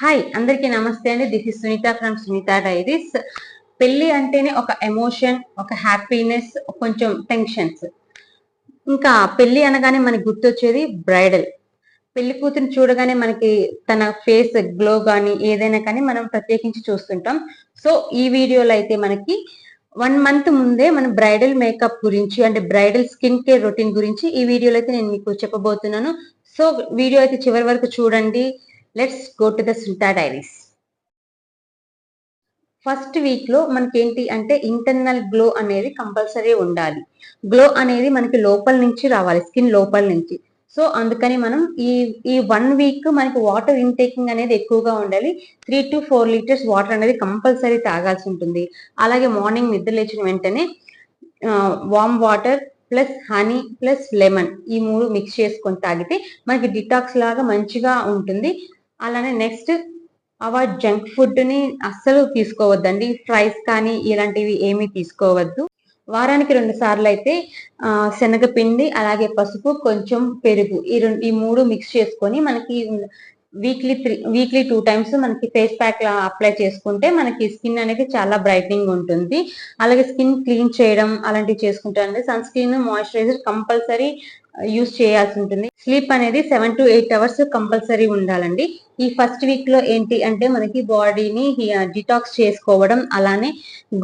Hi అందరికీ నమస్తే అండి. This is Sunitha from Sunitha diaries పెళ్ళి అంటేనే ఒక ఎమోషన్ ఒక హ్యాపీనెస్ కొంచెం టెన్షన్స్ ఇంకా పెళ్ళి అనగానే మనకి గుర్తొచ్చేది బ్రైడల్ పెళ్ళి కూతురు చూడగానే మనకి తన ఫేస్ గ్లో కానీ ఏదైనా కానీ మనం ప్రత్యేకించి చూస్తుంటాం. సో ఈ వీడియోలో అయితే మనకి వన్ మంత్ ముందే మన బ్రైడల్ మేకప్ గురించి అంటే బ్రైడల్ స్కిన్ కేర్ రొటీన్ గురించి ఈ వీడియోలో అయితే నేను మీకు చెప్పబోతున్నాను. సో వీడియో అయితే చివరి వరకు చూడండి. లెట్స్ గో టు ద సుల్తా డైరీస్ ఫస్ట్ వీక్లో మనకి ఏంటి అంటే ఇంటర్నల్ గ్లో అనేది కంపల్సరీ ఉండాలి. గ్లో అనేది మనకి లోపల నుంచి రావాలి స్కిన్ లోపల నుంచి. సో అందుకని మనం ఈ ఈ వన్ వీక్ మనకి వాటర్ ఇంటేకింగ్ అనేది ఎక్కువగా ఉండాలి. Three to four litres water అనేది కంపల్సరీ తాగాల్సి ఉంటుంది. అలాగే మార్నింగ్ నిద్ర లేచిన వెంటనే warm water plus honey plus lemon ఈ మూడు మిక్స్ చేసుకొని తాగితే మనకి డిటాక్స్ లాగా మంచిగా ఉంటుంది. అలానే నెక్స్ట్ అవాయిడ్ జంక్ ఫుడ్ని అస్సలు తీసుకోవద్దండి. ఫ్రైస్ కానీ ఇలాంటివి ఏమీ తీసుకోవద్దు. వారానికి రెండు సార్లు అయితే శనగపిండి అలాగే పసుపు కొంచెం పెరుగు ఈ రెండు ఈ మూడు మిక్స్ చేసుకొని మనకి weekly three weekly two times మనకి ఫేస్ ప్యాక్ అప్లై చేసుకుంటే మనకి స్కిన్ అనేది చాలా బ్రైట్నింగ్ ఉంటుంది. అలాగే స్కిన్ క్లీన్ చేయడం అలాంటివి చేసుకుంటారండి. Sunscreen moisturiser compulsory use చేయాల్సి ఉంటుంది. స్లీప్ అనేది seven to eight hours compulsory ఉండాలండి. ఈ ఫస్ట్ వీక్లో ఏంటి అంటే మనకి బాడీని డిటాక్స్ uh, చేసుకోవడం అలానే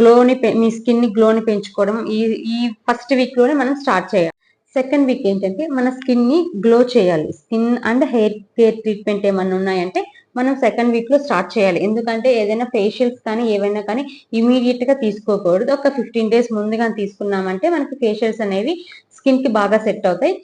గ్లోని మీ స్కిన్ని గ్లోని పెంచుకోవడం ఈ ఈ ఫస్ట్ వీక్లోనే మనం స్టార్ట్ చేయాలి. సెకండ్ వీక్ ఏంటంటే మన స్కిన్ని గ్లో చేయాలి. Skin and hair care treatment ఏమన్నా ఉన్నాయంటే మనం సెకండ్ వీక్లో స్టార్ట్ చేయాలి. ఎందుకంటే ఏదైనా ఫేషియల్స్ కానీ ఏవైనా కానీ ఇమీడియట్గా తీసుకోకూడదు. ఒక ఫిఫ్టీన్ డేస్ ముందుగా తీసుకున్నామంటే మనకి ఫేషియల్స్ అనేవి స్కిన్కి బాగా సెట్ అవుతాయి.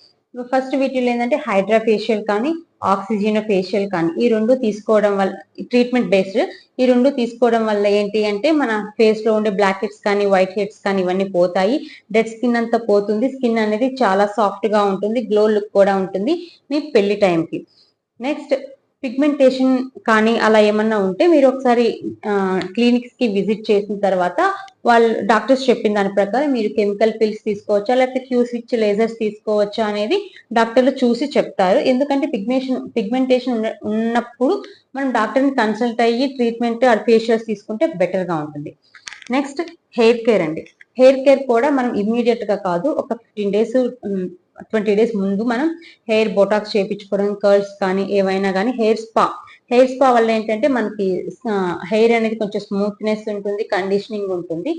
ఫస్ట్ వీటిలో ఏంటంటే హైడ్రా ఫేషియల్ కానీ ఆక్సిజన్ ఫేషియల్ కానీ ఈ రెండు తీసుకోవడం వల్ల ట్రీట్మెంట్ బేస్డ్ ఈ రెండు తీసుకోవడం వల్ల ఏంటి అంటే మన ఫేస్లో ఉండే బ్లాక్ హెడ్స్ కానీ వైట్ హెడ్స్ కానీ ఇవన్నీ పోతాయి. డెడ్ స్కిన్ అంతా పోతుంది. స్కిన్ అనేది చాలా సాఫ్ట్గా ఉంటుంది. గ్లో లుక్ కూడా ఉంటుంది మీ పెళ్ళి టైంకి నెక్స్ట్ పిగ్మెంటేషన్ కానీ అలా ఏమన్నా ఉంటే మీరు ఒకసారి క్లినిక్స్కి విజిట్ చేసిన తర్వాత వాళ్ళు డాక్టర్స్ చెప్పిన దాని ప్రకారం మీరు కెమికల్ పిల్స్ తీసుకోవచ్చా లేకపోతే క్యూ స్విచ్ లేజర్స్ తీసుకోవచ్చా అనేది డాక్టర్లు చూసి చెప్తారు. ఎందుకంటే పిగ్మేషన్ పిగ్మెంటేషన్ ఉన్నప్పుడు మనం డాక్టర్ని కన్సల్ట్ అయ్యి ట్రీట్మెంట్ ఫేషియల్స్ తీసుకుంటే బెటర్గా ఉంటుంది. నెక్స్ట్ హెయిర్ కేర్ అండి. హెయిర్ కేర్ కూడా మనం ఇమ్మీడియట్గా కాదు ఒక ఫిఫ్టీన్ డేస్ ట్వంటీ డేస్ ముందు మనం హెయిర్ బొటాక్స్ చేయించుకోవడం కర్ల్స్ కానీ ఏవైనా కానీ హెయిర్ స్పా. హెయిర్ స్పా వల్ల ఏంటంటే మనకి హెయిర్ అనేది కొంచెం స్మూత్నెస్ ఉంటుంది కండిషనింగ్ ఉంటుంది.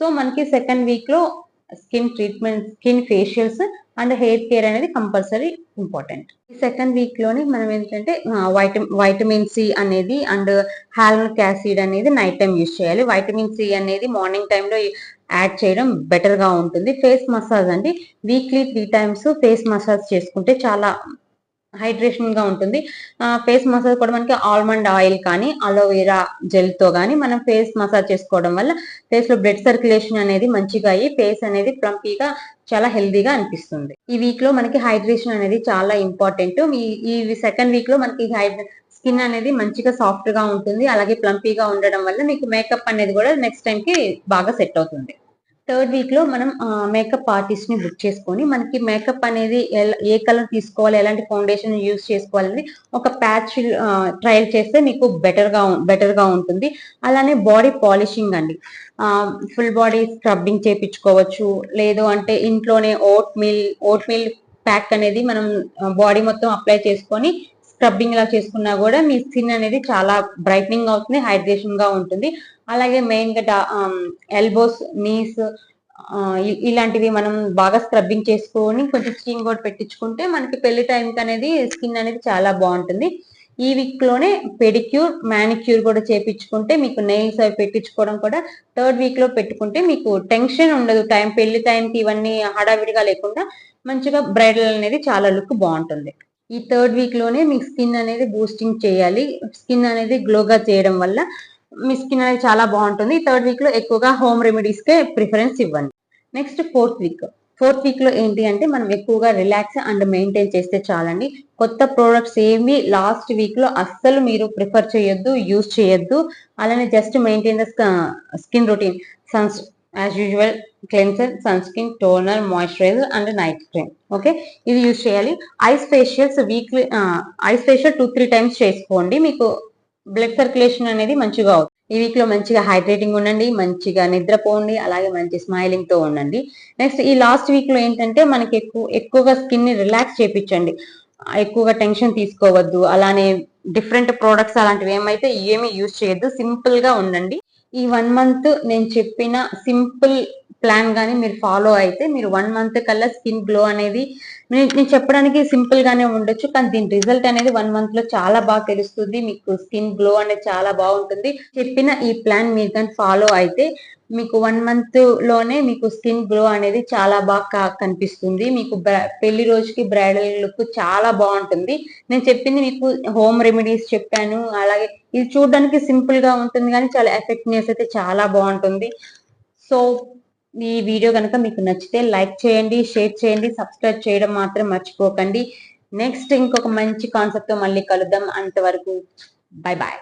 సో మనకి సెకండ్ వీక్లో skin treatment skin facials and hair care అనేది కంపల్సరీ ఇంపార్టెంట్. ఈ సెకండ్ వీక్లోని మనం ఏంటంటే వైటమి వైటమిన్ సి అనేది అండ్ హాల్మోనిక్ యాసిడ్ అనేది నైట్ టైం యూజ్ చేయాలి. వైటమిన్ సి అనేది మార్నింగ్ టైంలో యాడ్ చేయడం బెటర్గా ఉంటుంది. ఫేస్ మసాజ్ అండి weekly three times face massage చేసుకుంటే చాలా హైడ్రేషన్గా ఉంటుంది. ఫేస్ మసాజ్ కూడా మనకి ఆల్మండ్ ఆయిల్ కానీ అలోవెరా జెల్తో కానీ మనం ఫేస్ మసాజ్ చేసుకోవడం వల్ల ఫేస్లో బ్లడ్ సర్క్యులేషన్ అనేది మంచిగా అయ్యి ఫేస్ అనేది ప్లంపీగా చాలా హెల్దీగా అనిపిస్తుంది. ఈ వీక్లో మనకి హైడ్రేషన్ అనేది చాలా ఇంపార్టెంట్ ఈ సెకండ్ వీక్లో మనకి స్కిన్ అనేది మంచిగా సాఫ్ట్గా ఉంటుంది. అలాగే ప్లంపీగా ఉండడం వల్ల మీకు మేకప్ అనేది కూడా నెక్స్ట్ టైం కి బాగా సెట్ అవుతుంది. థర్డ్ వీక్లో మనం మేకప్ ఆర్టిస్ట్ని బుక్ చేసుకొని మనకి మేకప్ అనేది ఏ కలర్ తీసుకోవాలి ఎలాంటి ఫౌండేషన్ యూస్ చేసుకోవాలని ఒక ప్యాచ్ ట్రయల్ చేస్తే మీకు బెటర్గా బెటర్గా ఉంటుంది. అలానే బాడీ పాలిషింగ్ అండి. ఫుల్ బాడీ స్క్రబ్బింగ్ చేపించుకోవచ్చు. లేదు అంటే ఇంట్లోనే oatmeal oatmeal pack అనేది మనం బాడీ మొత్తం అప్లై చేసుకొని స్క్రబ్బింగ్ లా చేసుకున్నా కూడా మీ స్కిన్ అనేది చాలా బ్రైట్నింగ్ అవుతుంది హైడ్రేషన్గా ఉంటుంది. అలాగే మెయిన్గా ఎల్బోస్ నీస్ ఇలాంటివి మనం బాగా స్క్రబ్బింగ్ చేసుకొని కొంచెం స్కిన్ కూడా పెట్టించుకుంటే మనకి పెళ్ళి టైంకి అనేది స్కిన్ అనేది చాలా బాగుంటుంది. ఈ వీక్లోనే పెడిక్యూర్ మానిక్యూర్ కూడా చేపించుకుంటే మీకు నెయిల్స్ అవి పెట్టించుకోవడం కూడా థర్డ్ వీక్లో పెట్టుకుంటే మీకు టెన్షన్ ఉండదు. టైం పెళ్ళి టైంకి ఇవన్నీ హడావిడిగా లేకుండా మంచిగా బ్రైడల్ అనేది చాలా లుక్ బాగుంటుంది. ఈ థర్డ్ వీక్లోనే మీ స్కిన్ అనేది బూస్టింగ్ చేయాలి. స్కిన్ అనేది గ్లోగా చేయడం వల్ల మీ స్కిన్ అనేది చాలా బాగుంటుంది. థర్డ్ వీక్లో ఎక్కువగా హోమ్ రెమెడీస్ కే ప్రిఫరెన్స్ ఇవ్వండి. నెక్స్ట్ ఫోర్త్ వీక్ ఫోర్త్ వీక్లో ఏంటి అంటే మనం ఎక్కువగా రిలాక్స్ అండ్ మెయింటైన్ చేస్తే చాలండి. కొత్త ప్రోడక్ట్స్ ఏమి లాస్ట్ వీక్లో అస్సలు మీరు ప్రిఫర్ చేయొద్దు యూజ్ చేయొద్దు. అలానే just maintain the skin routine suns as usual cleanser sunscreen toner moisturiser and night cream okay ఇది యూజ్ చేయాలి. Ice facials weekly ice facial two three times చేసుకోండి. మీకు బ్లడ్ సర్క్యులేషన్ అనేది మంచిగా అవుతుంది. ఈ వీక్లో మంచిగా హైడ్రేటింగ్ ఉండండి మంచిగా నిద్రపోండి అలాగే మంచి స్మైలింగ్తో ఉండండి. నెక్స్ట్ ఈ లాస్ట్ వీక్లో ఏంటంటే మనకి ఎక్కువ ఎక్కువగా స్కిన్ని రిలాక్స్ చేపించండి. ఎక్కువగా టెన్షన్ తీసుకోవద్దు. అలానే డిఫరెంట్ ప్రోడక్ట్స్ అలాంటివి ఏమైతే ఏమి యూజ్ చేయొద్దు. సింపుల్గా ఉండండి. ఈ వన్ మంత్ నేను చెప్పిన సింపుల్ ప్లాన్ కానీ మీరు ఫాలో అయితే మీరు వన్ మంత్ కల్లా స్కిన్ గ్లో అనేది నేను చెప్పడానికి సింపుల్ గానే ఉండొచ్చు కానీ దీని రిజల్ట్ అనేది వన్ మంత్లో చాలా బాగా తెలుస్తుంది. మీకు స్కిన్ గ్లో అనేది చాలా బాగుంటుంది. చెప్పిన ఈ ప్లాన్ మీరు కానీ ఫాలో అయితే మీకు వన్ మంత్లోనే మీకు స్కిన్ గ్లో అనేది చాలా బాగా కనిపిస్తుంది. మీకు పెళ్ళి రోజుకి బ్రైడల్ లుక్ చాలా బాగుంటుంది. నేను చెప్పింది మీకు హోమ్ రెమెడీస్ చెప్పాను. అలాగే ఇది చూడడానికి సింపుల్గా ఉంటుంది కానీ చాలా ఎఫెక్ట్నెస్ అయితే చాలా బాగుంటుంది. సో ఈ వీడియో కనుక మీకు నచ్చితే లైక్ చేయండి షేర్ చేయండి సబ్స్క్రైబ్ చేయడం మాత్రం మర్చిపోకండి. నెక్స్ట్ ఇంకొక మంచి కాన్సెప్ట్తో మళ్ళీ కలుద్దాం. అంతవరకు బాయ్ బాయ్